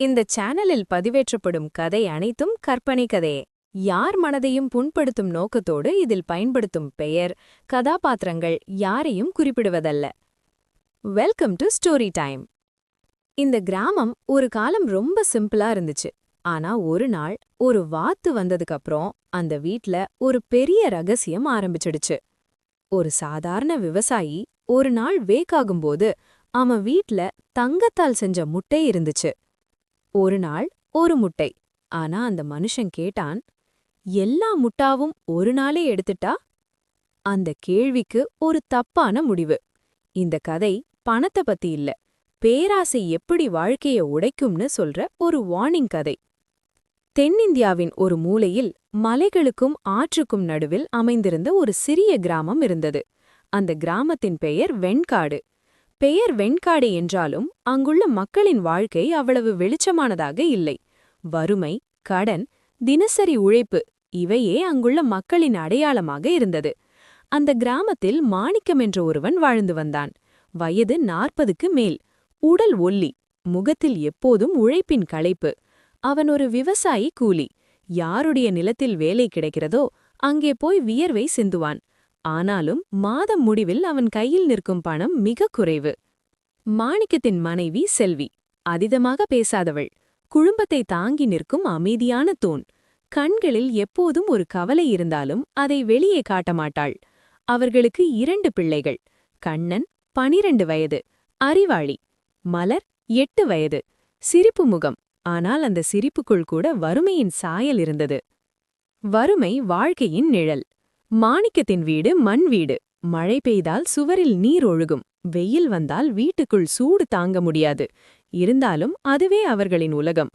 இந்த சேனலில் பதிவேற்றப்படும் கதை அனைத்தும் கற்பனை கதையே யார் மனதையும் புண்படுத்தும் நோக்கத்தோடு இதில் பயன்படுத்தும் பெயர் கதாபாத்திரங்கள் யாரையும் குறிப்பிடுவதல்ல. வெல்கம் டு ஸ்டோரி டைம் இந்த கிராமம் ஒரு காலம் ரொம்ப சிம்பிளா இருந்துச்சு. ஆனா ஒரு நாள் ஒரு வாத்து வந்ததுக்கப்புறம் அந்த வீட்ல ஒரு பெரிய ரகசியம் ஆரம்பிச்சிடுச்சு. ஒரு சாதாரண விவசாயி ஒரு நாள் வேக்காகும்போது அவன் வீட்ல தங்கத்தால் செஞ்ச முட்டை இருந்துச்சு. ஒரு நாள் ஒரு முட்டை. ஆனா அந்த மனுஷன் கேட்டான் எல்லா முட்டாவும் ஒரு நாளே எடுத்துட்டா? அந்த கேள்விக்கு ஒரு தப்பான முடிவு. இந்த கதை பணத்தை பத்தி இல்ல பேராசை எப்படி வாழ்க்கைய உடைக்கும்னு சொல்ற ஒரு வார்னிங் கதை. தென்னிந்தியாவின் ஒரு மூலையில் மலைகளுக்கும் ஆற்றுக்கும் நடுவில் அமைந்திருந்த ஒரு சிறிய கிராமம் இருந்தது. அந்த கிராமத்தின் பெயர் வெண்காடு. பெயர் வெண்காடு என்றாலும் அங்குள்ள மக்களின் வாழ்க்கை அவ்வளவு வெளிச்சமானதாக இல்லை. வறுமை கடன் தினசரி உழைப்பு இவையே அங்குள்ள மக்களின் அடையாளமாக இருந்தது. அந்த கிராமத்தில் மாணிக்கம் என்ற ஒருவன் வாழ்ந்து வந்தான். வயது நாற்பதுக்கு மேல். உடல் ஒல்லி. முகத்தில் எப்போதும் உழைப்பின் களைப்பு. அவன் ஒரு விவசாயி கூலி. யாருடைய நிலத்தில் வேலை கிடைக்கிறதோ அங்கே போய் வியர்வை சிந்துவான். ஆனாலும் மாதம் முடிவில் அவன் கையில் நிற்கும் பணம் மிக குறைவு. மாணிக்கத்தின் மனைவி செல்வி அதிதமாக பேசாதவள். குழும்பத்தை தாங்கி நிற்கும் அமைதியான தோன். கண்களில் எப்போதும் ஒரு கவலை இருந்தாலும் அதை வெளியே காட்டமாட்டாள் அவர்களுக்கு இரண்டு பிள்ளைகள் கண்ணன் பனிரண்டு வயது. அறிவாளி மலர் எட்டு வயது. சிரிப்பு முகம் ஆனால் அந்த சிரிப்புக்குள் கூட வறுமையின் சாயல் இருந்தது. வறுமை வாழ்க்கையின் நிழல். மாணிக்கத்தின் வீடு மண் வீடு. மழை பெய்தால் சுவரில் நீர் ஒழுகும். வெயில் வந்தால் வீட்டுக்குள் சூடு தாங்க முடியாது. இருந்தாலும் அதுவே அவர்களின் உலகம்.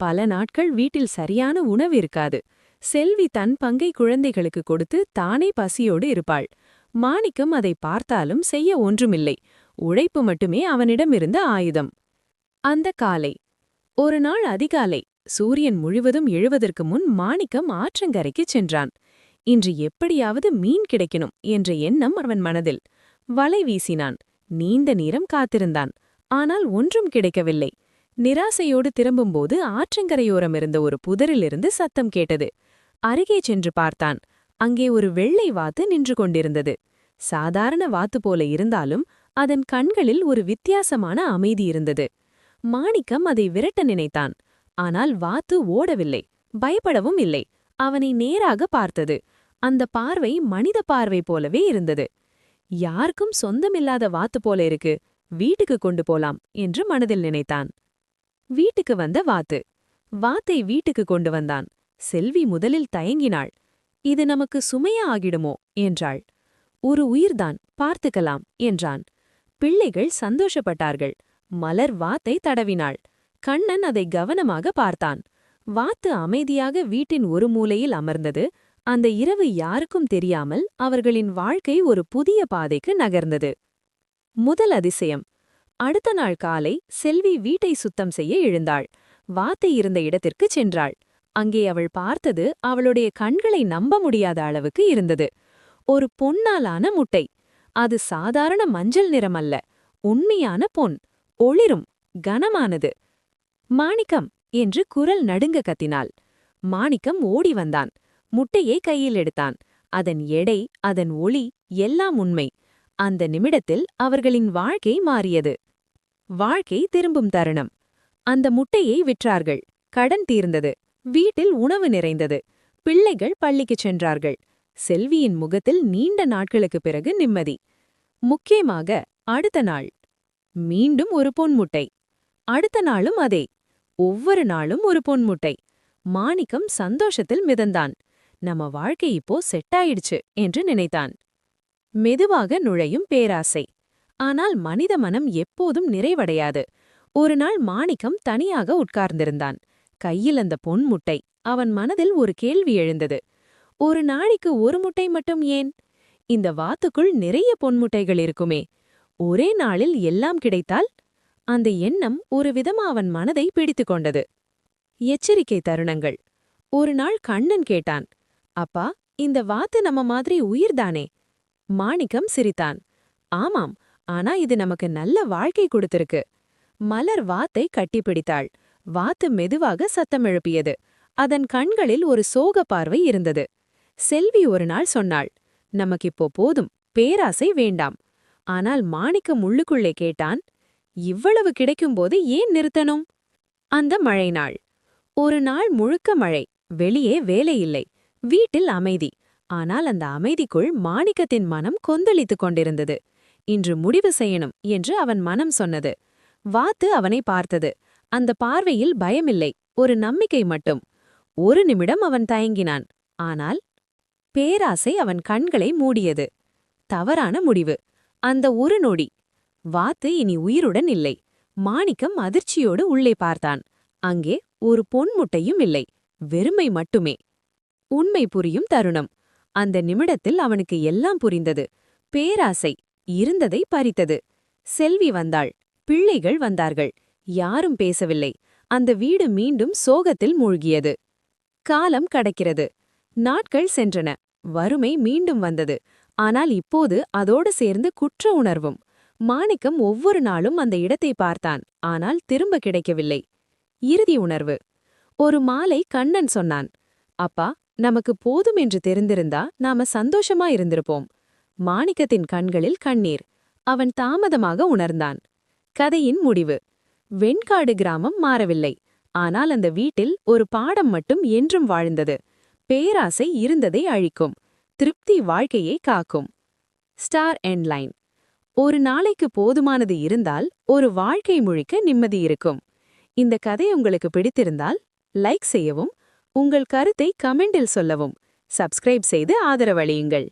பல நாட்கள் வீட்டில் சரியான உணவு இருக்காது. செல்வி தன் பங்கை குழந்தைகளுக்கு கொடுத்து தானே பசியோடு இருப்பாள். மாணிக்கம் அதை பார்த்தாலும் செய்ய ஒன்றுமில்லை. உழைப்பு மட்டுமே அவனிடமிருந்த ஆயுதம். அந்த காலை. ஒரு நாள் அதிகாலை. சூரியன் முழுவதும் எழுவதற்கு முன் மாணிக்கம் ஆற்றங்கரைக்குச் சென்றான். இன்று எப்படியாவது மீன் கிடைக்கணும் என்ற எண்ணம் அவன் மனதில். வலை வீசினான். நீண்ட நேரம் காத்திருந்தான். ஆனால் ஒன்றும் கிடைக்கவில்லை. நிராசையோடு திரும்பும்போது ஆற்றங்கரையோரம் இருந்த ஒரு புதரிலிருந்து சத்தம் கேட்டது. அருகே சென்று பார்த்தான். அங்கே ஒரு வெள்ளை வாத்து நின்று கொண்டிருந்தது. சாதாரண வாத்து போல இருந்தாலும் அதன் கண்களில் ஒரு வித்தியாசமான அமைதி இருந்தது. மாணிக்கம் அதை விரட்ட நினைத்தான். ஆனால் வாத்து ஓடவில்லை. பயப்படவும் இல்லை. அவனை நேராக பார்த்தது. அந்த பார்வை மனித பார்வை போலவே இருந்தது. யாருக்கும் சொந்தமில்லாத வாத்து போல இருக்கு. வீட்டுக்கு கொண்டு போலாம் என்று மனதில் நினைத்தான். வீட்டுக்கு வந்த வாத்து. வாத்தை வீட்டுக்கு கொண்டு வந்தான். செல்வி முதலில் தயங்கினாள். இது நமக்கு சுமையா ஆகிடுமோ? என்றாள். ஒரு உயிர்தான் பார்த்துக்கலாம் என்றான். பிள்ளைகள் சந்தோஷப்பட்டார்கள். மலர் வாத்தை தடவினாள். கண்ணன் அதை கவனமாக பார்த்தான். வாத்து அமைதியாக வீட்டின் ஒரு மூலையில் அமர்ந்தது. அந்த இரவு யாருக்கும் தெரியாமல் அவர்களின் வாழ்க்கை ஒரு புதிய பாதைக்கு நகர்ந்தது. முதல் அதிசயம். அடுத்த நாள் காலை செல்வி வீட்டை சுத்தம் செய்ய எழுந்தாள். வாத்தை இருந்த இடத்திற்கு சென்றாள். அங்கே அவள் பார்த்தது அவளுடைய கண்களை நம்ப முடியாத அளவுக்கு இருந்தது. ஒரு பொன்னாலான முட்டை. அது சாதாரண மஞ்சள் நிறமல்ல. உண்மையான பொன். ஒளிரும். கனமானது. மாணிக்கம் என்று குரல் நடுங்க கத்தினாள். மாணிக்கம் ஓடி வந்தான். முட்டையை கையில் எடுத்தான். அதன் எடை அதன் ஒளி எல்லாம் உண்மை. அந்த நிமிடத்தில் அவர்களின் வாழ்க்கை மாறியது. வாழ்க்கை திரும்பும் தருணம். அந்த முட்டையை விற்றார்கள். கடன் தீர்ந்தது. வீட்டில் உணவு நிறைந்தது. பிள்ளைகள் பள்ளிக்குச் சென்றார்கள். செல்வியின் முகத்தில் நீண்ட நாட்களுக்குப் பிறகு நிம்மதி. முக்கியமாக அடுத்த நாள். மீண்டும் ஒரு பொன்முட்டை. அடுத்த நாளும் அதே. ஒவ்வொரு நாளும் ஒரு பொன்முட்டை. மாணிக்கம் சந்தோஷத்தில் மிதந்தான். நம்ம வாழ்க்கை இப்போ செட் ஆயிடுச்சு என்று நினைத்தான். மெதுவாக நுழையும் பேராசை. ஆனால் மனித மனம் எப்போதும் நிறைவடையாது. ஒரு நாள் மாணிக்கம் தனியாக உட்கார்ந்திருந்தான். கையில் அந்த பொன் முட்டை அவன் மனதில் ஒரு கேள்வி எழுந்தது. ஒரு நாளைக்கு ஒரு முட்டை மட்டும் ஏன்? இந்த வாத்துக்குள் நிறைய பொன்முட்டைகள் இருக்குமே. ஒரே நாளில் எல்லாம் கிடைத்தால்? அந்த எண்ணம் ஒரு விதமா அவன் மனதை பிடித்து கொண்டது எச்சரிக்கை தருணங்கள். ஒரு நாள் கண்ணன் கேட்டான் அப்பா இந்த வாத்து நம்ம மாதிரி உயிர்தானே? மாணிக்கம் சிரித்தான் ஆமாம் ஆனா இது நமக்கு நல்ல வாழ்க்கை கொடுத்திருக்கு. மலர் வாத்தை கட்டிப்பிடித்தாள். வாத்து மெதுவாக சத்தம் எழுப்பியது. அதன் கண்களில் ஒரு சோக பார்வை இருந்தது. செல்வி ஒரு நாள் சொன்னாள் நமக்கிப்போ போதும் பேராசை வேண்டாம். ஆனால் மாணிக்கம் உள்ளுக்குள்ளே கேட்டான் இவ்வளவு கிடைக்கும்போது ஏன் நிறுத்தணும்? அந்த மழை நாள் ஒரு நாள் முழுக்க மழை. வெளியே வேலை இல்லை. வீட்டில் அமைதி. ஆனால் அந்த அமைதிக்குள் மாணிக்கத்தின் மனம் கொந்தளித்துக் கொண்டிருந்தது. இன்று முடிவு செய்யணும் என்று அவன் மனம் சொன்னது. வாத்து அவனை பார்த்தது. அந்த பார்வையில் பயமில்லை. ஒரு நம்பிக்கை மட்டும். ஒரு நிமிடம் அவன் தயங்கினான். ஆனால் பேராசை அவன் கண்களை மூடியது. தவறான முடிவு. அந்த ஒரு நொடி. வாத்து இனி உயிருடன் இல்லை. மாணிக்கம் அதிர்ச்சியோடு உள்ளே பார்த்தான். அங்கே ஒரு பொன்முட்டையும் இல்லை. வெறுமை மட்டுமே. உண்மை புரியும் தருணம். அந்த நிமிடத்தில் அவனுக்கு எல்லாம் புரிந்தது. பேராசை இருந்ததை பறித்தது. செல்வி வந்தாள். பிள்ளைகள் வந்தார்கள். யாரும் பேசவில்லை. அந்த வீடு மீண்டும் சோகத்தில் மூழ்கியது. காலம் கடக்கிறது. நாட்கள் சென்றன. வறுமை மீண்டும் வந்தது. ஆனால் இப்போது அதோடு சேர்ந்து குற்ற உணர்வும். மாணிக்கம் ஒவ்வொரு நாளும் அந்த இடத்தை பார்த்தான் ஆனால் திரும்ப கிடைக்கவில்லை. இறுதி உணர்வு. ஒரு மாலை கண்ணன் சொன்னான் அப்பா நமக்கு போதும் என்று தெரிந்திருந்தா நாம சந்தோஷமா இருந்திருப்போம். மாணிக்கத்தின் கண்களில் கண்ணீர். அவன் தாமதமாக உணர்ந்தான். கதையின் முடிவு. வெண்காடு கிராமம் மாறவில்லை. ஆனால் அந்த வீட்டில் ஒரு பாடம் மட்டும் என்றும் வாழ்ந்தது. பேராசை இருந்ததை அழிக்கும். திருப்தி வாழ்க்கையை காக்கும். ஸ்டார் எண்ட்லைன் ஒரு நாளைக்கு போதுமானது இருந்தால் ஒரு வாழ்க்கை முழிக்க நிம்மதி இருக்கும். இந்த கதை உங்களுக்கு பிடித்திருந்தால் லைக் செய்யவும் உங்கள் கருத்தை கமெண்டில் சொல்லவும் சப்ஸ்கிரைப் செய்து ஆதரவளியுங்கள்.